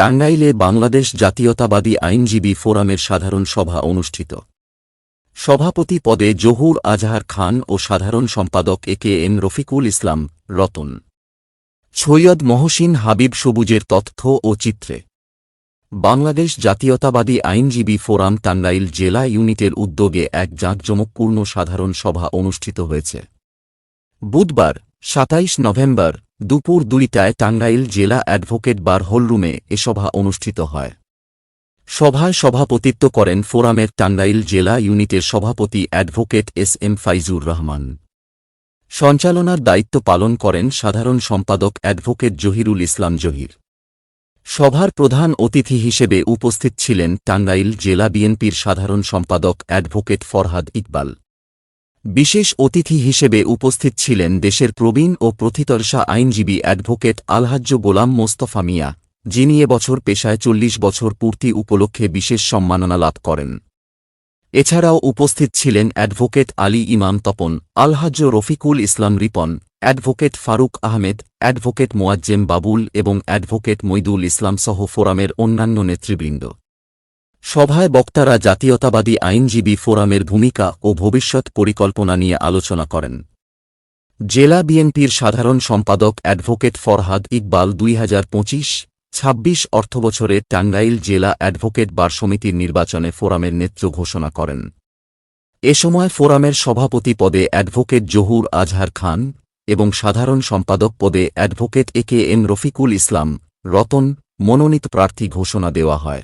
টাঙ্গাইলে বাংলাদেশ জাতীয়তাবাদী আইনজীবী ফোরামের সাধারণ সভা অনুষ্ঠিত। সভাপতি পদে জহুর আজহার খান ও সাধারণ সম্পাদক A K M Rafiqul Islam, Ratan. Syed Mohsin Habib সবুজের তথ্য ও চিত্রে। বাংলাদেশ জাতীয়তাবাদী আইনজীবী ফোরাম টাঙ্গাইল জেলা ইউনিটের উদ্যোগে এক জাঁকজমকপূর্ণ সাধারণ সভা অনুষ্ঠিত হয়েছে। বুধবার, সাতাইশ নভেম্বর দুপুর দুইটায় টাঙ্গাইল জেলা অ্যাডভোকেট বার হলরুমে এ সভা অনুষ্ঠিত হয়। সভায় সভাপতিত্ব করেন ফোরামের টাঙ্গাইল জেলা ইউনিটের সভাপতি advocate S M Faizur Rahman. সঞ্চালনার দায়িত্ব পালন করেন সাধারণ সম্পাদক অ্যাডভোকেট জহিরুল ইসলাম জহির। সভার প্রধান অতিথি হিসেবে উপস্থিত ছিলেন টাঙ্গাইল জেলা বিএনপির সাধারণ সম্পাদক অ্যাডভোকেট ফরহাদ ইকবাল। বিশেষ অতিথি হিসেবে উপস্থিত ছিলেন দেশের প্রবীণ ও প্রথিতর্ষা আইনজীবী অ্যাডভোকেট আলহাজ্য গোলাম মোস্তফা মিয়া, যিনি এবছর পেশায় চল্লিশ বছর পূর্তি উপলক্ষে বিশেষ সম্মাননা লাভ করেন। এছাড়াও উপস্থিত ছিলেন advocate Ali Imam Tapan Alhaj Rafiqul Islam Ripon, advocate Faruk Ahmed, advocate Moazzem Babul এবং অ্যাডভোকেট মইদুল ইসলাম সহ ফোরামের অন্যান্য নেতৃবৃন্দ। সভায় বক্তারা জাতীয়তাবাদী আইনজীবী ফোরামের ভূমিকা ও ভবিষ্যৎ পরিকল্পনা নিয়ে আলোচনা করেন। জেলা বিএনপির সাধারণ সম্পাদক অ্যাডভোকেট ফরহাদ ইকবাল দুই হাজার পঁচিশ, ছাব্বিশ অর্থবছরে টাঙ্গাইল জেলা অ্যাডভোকেট বার সমিতির নির্বাচনে ফোরামের নেতৃত্ব ঘোষণা করেন। এ সময় ফোরামের সভাপতি পদে অ্যাডভোকেট জহুর আজহার খান এবং সাধারণ সম্পাদক পদে advocate A K M Rafiqul Islam, Ratan, মনোনীত প্রার্থী ঘোষণা দেওয়া হয়।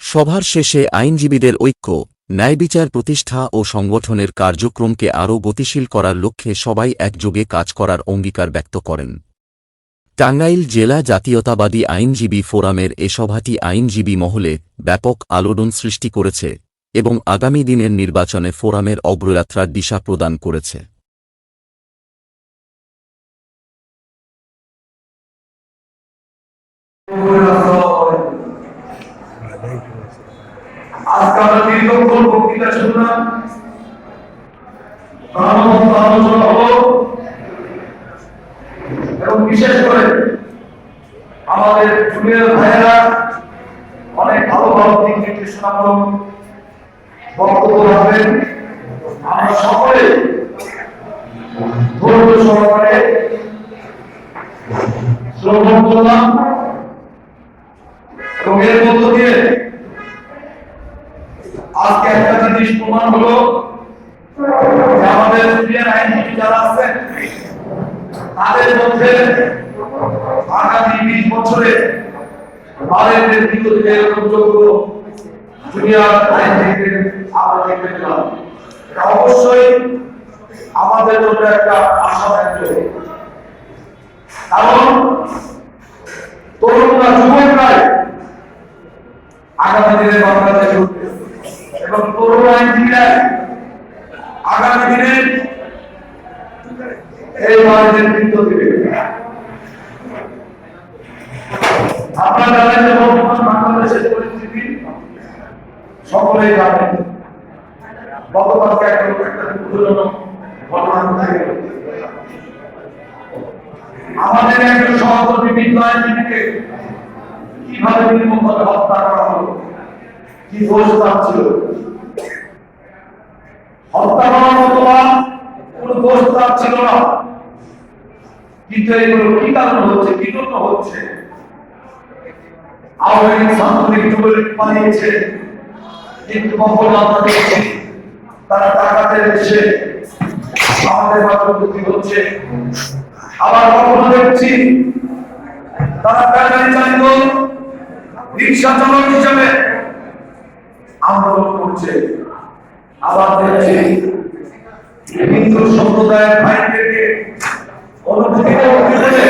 সভার শেষে আইনজীবীদের ঐক্য ন্যায়বিচার প্রতিষ্ঠা ও সংগঠনের কার্যক্রমকে আরও গতিশীল করার লক্ষ্যে সবাই একযোগে কাজ করার অঙ্গীকার ব্যক্ত করেন। টাঙ্গাইল জেলা জাতীয়তাবাদী আইনজীবী ফোরামের এ সভাটি আইনজীবী মহলে ব্যাপক আলোড়ন সৃষ্টি করেছে এবং আগামী দিনের নির্বাচনে ফোরামের অগ্রযাত্রার দিশা প্রদান করেছে। আজকে আমরা দীর্ঘক্ষণ বক্তৃতা শুনলাম আলোচনা হলো। এবং বিশেষ করে আমাদের জুনিয়র ভাইয়েরা অনেক ভালো ভালো দিক নির্দেশনামূলক বক্তব্য রাখবেন। আমরা সকলে ধৈর্য সহকারে শ্রবণ করলাম। এবং এর মধ্য দিয়ে আজকে একটা জিনিস প্রমাণ হলো আমাদের সিনিয়র আইনজীবী যারা আছেন তাদের মধ্যে আগামী বিশ বছরে ভারতের নেতৃত্ব এরকম যোগ্য জুনিয়র আইনজীবীদের আমরা দেখতে পেলাম। অবশ্যই আমাদের জন্য একটা আশাব্যঞ্জক কারণ তরুণরা, যুবকরাই আগামী দিনে বাংলাদেশে এবং তরুণ আইনজীবীরা আগামী দিনে এই দলের নেতৃত্ব দেবে। আপনারা জানেন যে বর্তমান বাংলাদেশের পরিস্থিতি সকলেই জানেন গতকালকে একটা দুঃখজনক ঘটনা ঘটে গেল। আমাদের একজন সহকর্মী বিদ্য আইনজীবীকে কীভাবে নির্মমভাবে হত্যা করা হলো? কি দোষ তার হত্যা করার মতো কোনো দোষ তার না। কিন্তু এগুলো কি কারণে হচ্ছে, কি জন্য হচ্ছে? আওয়ামী ছাত্রলীগ যুবলীগ পালিয়েছে, কিন্তু কখনো আমরা তারা টাকাতে এসে আমাদের মাঝে হচ্ছে। আবার কখনো দেখছি তারা ব্যাটারি চালিত রিক্সা চালক হিসেবে আন্দোলন করছে। আবার দেখছি হিন্দু সম্প্রদায়ের ভাইদেরকে অনুভূতিতে করে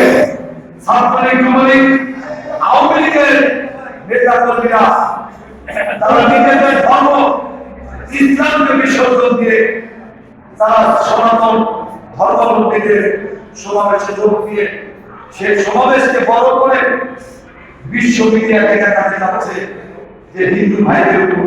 ছাত্রলীগ যুবলীগ, আওয়ামী লীগের নেতা কর্মীরা তারা নিজেদের ধর্ম, ইসলামকে বিসর্জন দিয়ে তারা সনাতন ধর্মাবলম্বীদের সমাবেশে যোগ দিয়ে সেই সমাবেশকে বড় করে বিশ্ব মিডিয়া থেকে কাছে যাচ্ছে যে হিন্দু ভাইদের উপর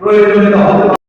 প্রয়োজনীয়